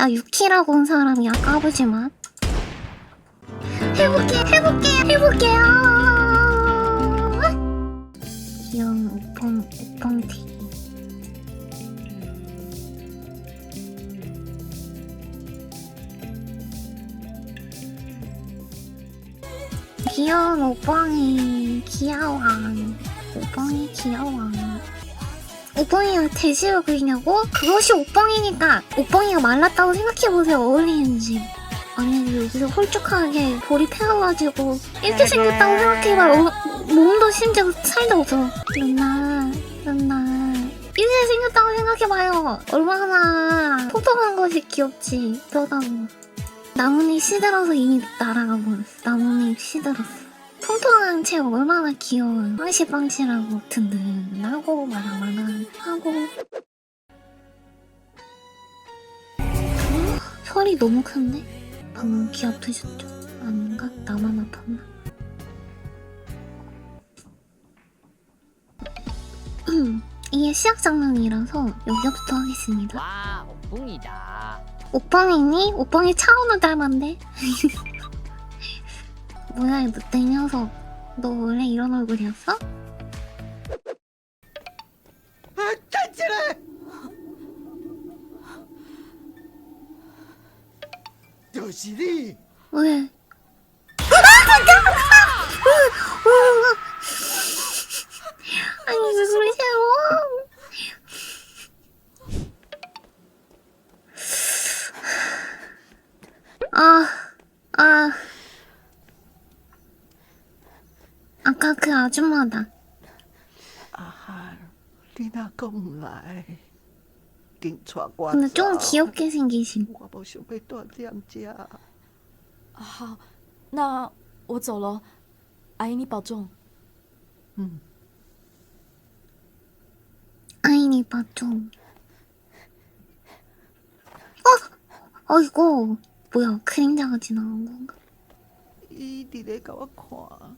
나 유키라고 온 사람이야 까부지 마. 해볼게 해볼게 해볼게요. 귀여운 오펑 오펑티. 귀여운 오빵이 귀여워. 오빵이 귀여워. 오빵이가 대시를 그리냐고? 그것이 오빵이니까 오빵이가 말랐다고 생각해보세요 어울리는지. 아니 여기서 홀쭉하게 볼이 패가지고 이렇게 생겼다고 생각해봐. 어, 몸도 심지어 살도 없어. 누나 누나. 이렇게 생겼다고 생각해봐요. 얼마나 통통한 것이 귀엽지. 그러다고 나뭇잎 시들어서 이미 날아가 버렸어. 나뭇잎 시들었어 통통한 채 얼마나 귀여워요. 빵시빵시라고 든든하고 마랑마랑 하고 어? 소리 너무 큰데? 방금 귀 아프셨죠? 아닌가? 나만 아팠나? 이게 시작 장면이라서 여기부터 하겠습니다. 와, 옥붕이다. 오빵이니? 오빵이 차은우 닮았네? 뭐야 너, 내 녀석 너 원래 이런 얼굴이었어? 아, 간지러! 여신이 왜? 아 잠깐만! 아니 왜 그러세요? 아, 아. 아까 그 아줌마다. 阿涵，你哪个唔来？紧带我 근데 좀 走 귀엽게 생기신. 我无想要住踮遮。好，那我走了，阿姨你保重。嗯， 아이니 봐줘. 어, 어이구, 뭐야 그림자가 지나간 건가? 伊伫咧甲我看，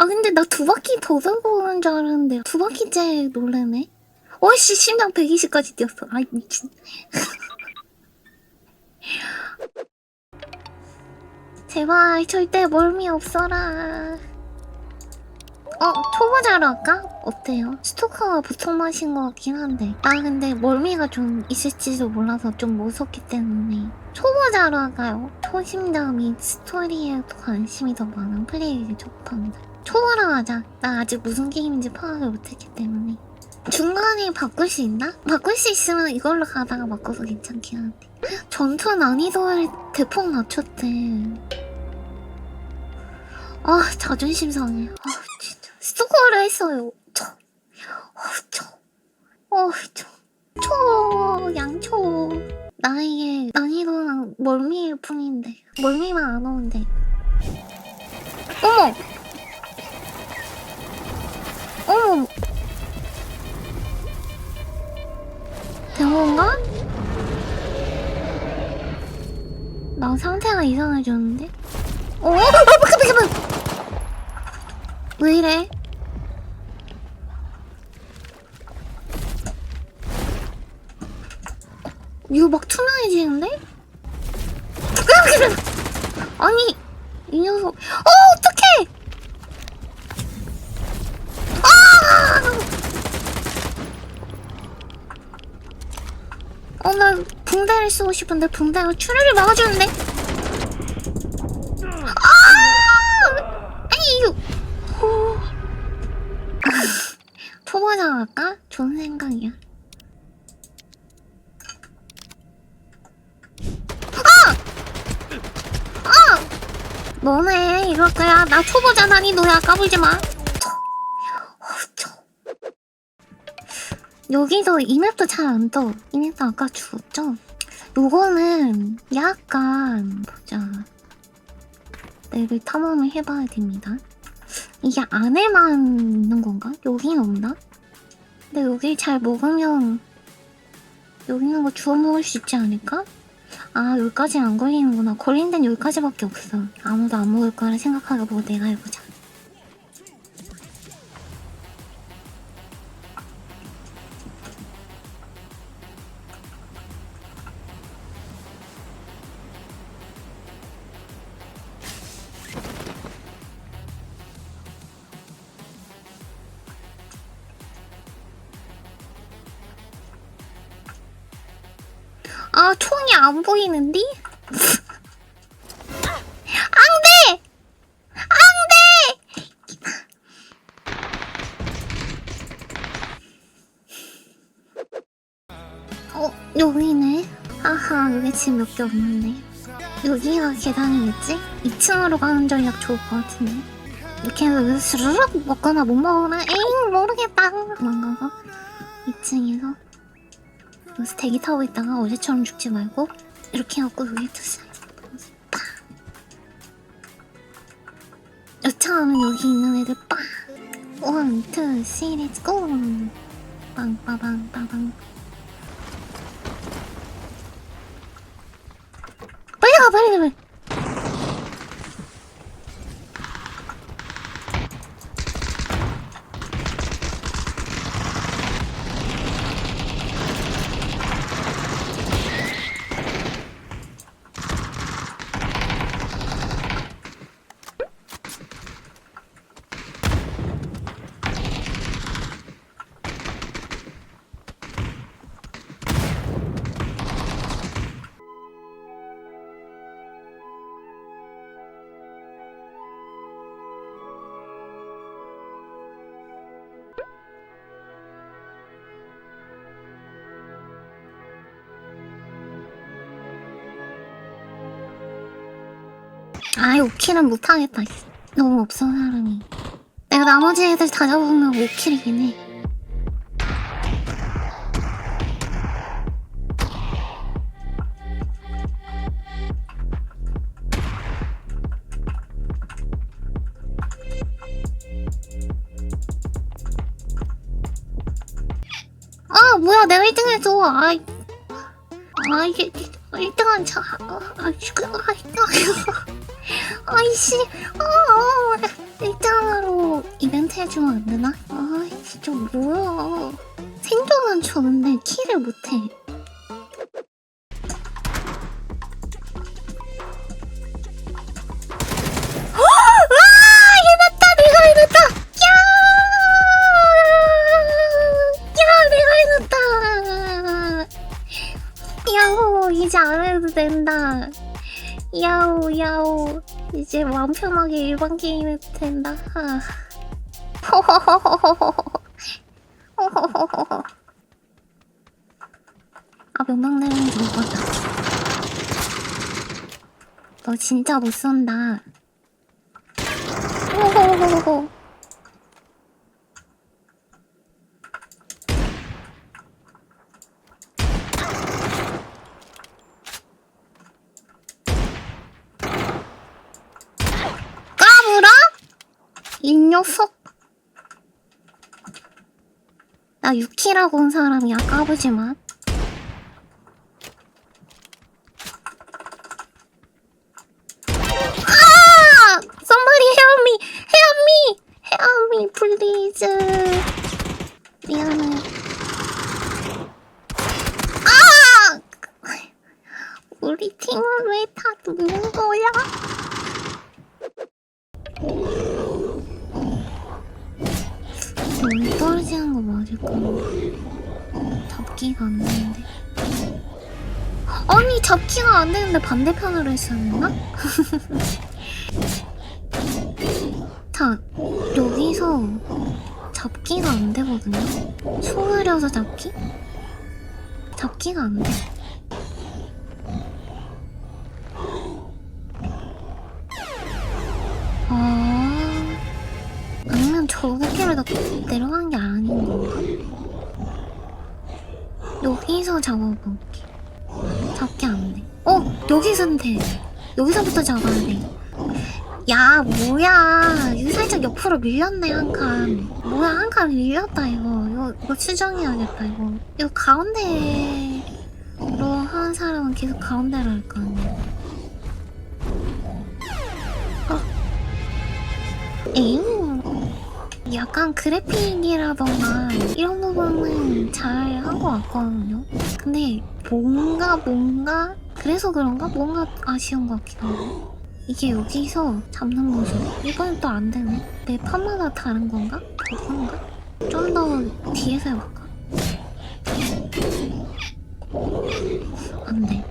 아, 근데 나 두 바퀴 더 돌고 오는 줄 알았는데, 두 바퀴째 놀래네? 어이씨, 심장 120까지 뛰었어. 아이, 미친. 제발, 절대 멀미 없어라. 어, 초보자로 할까? 어때요? 스토커가 보통 맛인 것 같긴 한데. 나 근데 멀미가 좀 있을지도 몰라서 좀 무섭기 때문에. 초보자로 할까요? 초심자 및 스토리에도 관심이 더 많은 플레이에 접합니다. 초보로 하자. 나 아직 무슨 게임인지 파악을 못했기 때문에. 중간에 바꿀 수 있나? 바꿀 수 있으면 이걸로 가다가 바꿔서 괜찮긴 한데. 전투 난이도를 대폭 낮췄대. 아, 자존심 상해. 아, 진짜. 스토커를 했어요. 저. 어, 저. 어, 저. 초, 양초. 나에게 난이도는 멀미일 뿐인데. 멀미만 안 오는데. 어머! 어머! 된 건가? 나 상태가 이상해졌는데? 어? 잠깐만, 잠깐만! 왜 이래? 이거 막 투명해지는데? 아니 이 녀석 어 아! 어나 붕대를 쓰고 싶은데 붕대가 추리를 막아주는데 아! 아니 이거 호... 초보자 할까? 좋은 생각이야 너네 이럴 거야. 나 초보자 난이도야. 까불지 마. 어, 저. 여기서 이 맵도 잘 안 떠. 이 맵도 아까 죽었죠? 요거는 약간 보자. 내를 탐험을 해봐야 됩니다. 이게 안에만 있는 건가? 여긴 없나? 근데 여기 잘 먹으면 여기 있는 거 주워 먹을 수 있지 않을까? 아 여기까지 안 걸리는구나. 걸린 데는 여기까지밖에 없어. 아무도 안 먹을 거라 생각하고 보고 내가 해보자. 아 총이 안 보이는데? 앙대! 앙대! 어 여기네. 아하 여기 집몇개 없는데. 여기가 계단이겠지? 2층으로 가는 전략 좋을 것 같은데. 이렇게 해서 스르륵 먹거나 못 먹거나 에잉 모르겠다. 도망가서 2층에서 여기서 대기 타고 있다가 어제처럼 죽지 말고 이렇게 해갖고 여기 두세 빡! 여차하면 여기 있는 애들 빡! 원, 투, 쓰리, 렛츠 고! 빵빠방 빠방 빨리 가 빨리 가 빨리 아이 오킬은 못하겠다. 너무 없어 사람이. 내가 나머지 애들 다 잡으면 오킬이긴 해. 아 뭐야 내가 1등 해줘. 아이. 아 이게 1등한 차 아, 아, 그, 아, 아, 아 이씨. 아, 1등으로 이벤트 해주면 안 되나? 아 진짜 뭐야. 생존은 좋은데 킬을 못해 이제 마음 편하게 일반 게임 해도 된다. 아. 아 몇명 내는지 못 봤다. 너 진짜 못 쏜다. 호호호호 까불어? 이 녀석. 나 유키라고 온 사람이야, 까부지 마. 아! Somebody help me! 미안해. 아! 우리 팀은 왜다 죽는 거야? 여기 거 맞을까? 잡기가 안 되는데. 아니, 잡기가 안 되는데 반대편으로 했나? 자, 여기서 잡기가 안 되거든요? 소그려서 잡기? 잡기가 안 돼. 아. 아니면 다 내려간? 여기서 잡아볼게. 잡기 안 돼. 어 여기서는 돼. 여기서부터 잡아야 돼. 야 뭐야 이거 살짝 옆으로 밀렸네 한 칸. 뭐야 한 칸 밀렸다 이거. 이거 이거 수정해야겠다 이거. 이거 가운데로 하는 사람은 계속 가운데로 할 거 아니야. 어. 에잉. 약간 그래픽이라던가 이런 부분은 잘 한 것 같거든요. 근데 뭔가 뭔가 그래서 그런가 뭔가 아쉬운 것 같기도 하고 이게 여기서 잡는 모습 이번엔 또 안 되네. 내 판마다 다른 건가? 그건가? 좀 더 뒤에서 해볼까? 안 돼.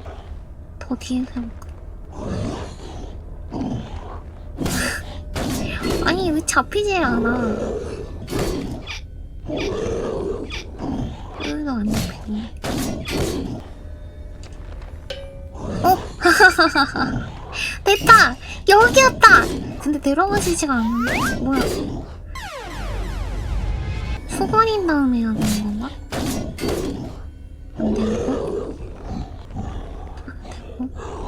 더 뒤에서 해볼까? 아니 왜 잡히질 않아? 여기도 안 잡히네. 어? 됐다! 여기였다! 근데 내려가지지가 않는데? 뭐야? 수건인 다음에 해야 되는 건가? 안 되고? 안 되고?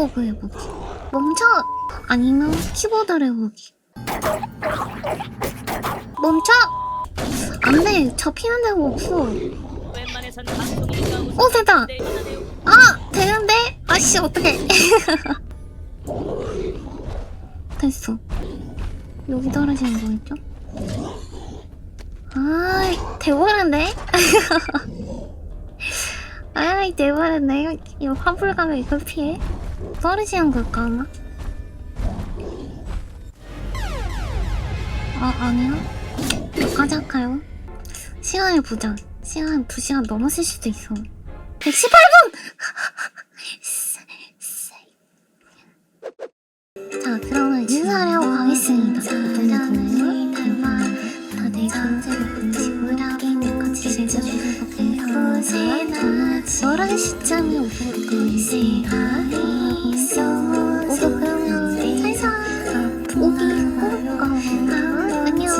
보고 해보기 멈춰! 아니면 키보드를 해보기 멈춰! 안돼 잡히는 데가 없어 어 됐다. 아 되는데? 아씨 어떡해 됐어 여기 떨어지는 거였죠? 아이 돼버렸네 아이 돼버렸네 이거 화불감에 이걸 피해? 떨어지는 걸까 아마? 아 아니야? 여기까지 할까요? 시간을 보자 시간 2시간 넘었을 수도 있어 118분! 자, 그러면 인사를 하고 가겠습니다. 다들 전제를 11시 시점이 오기 오도가면 회사 오기 오고 안녕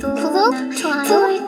구독 좋아요.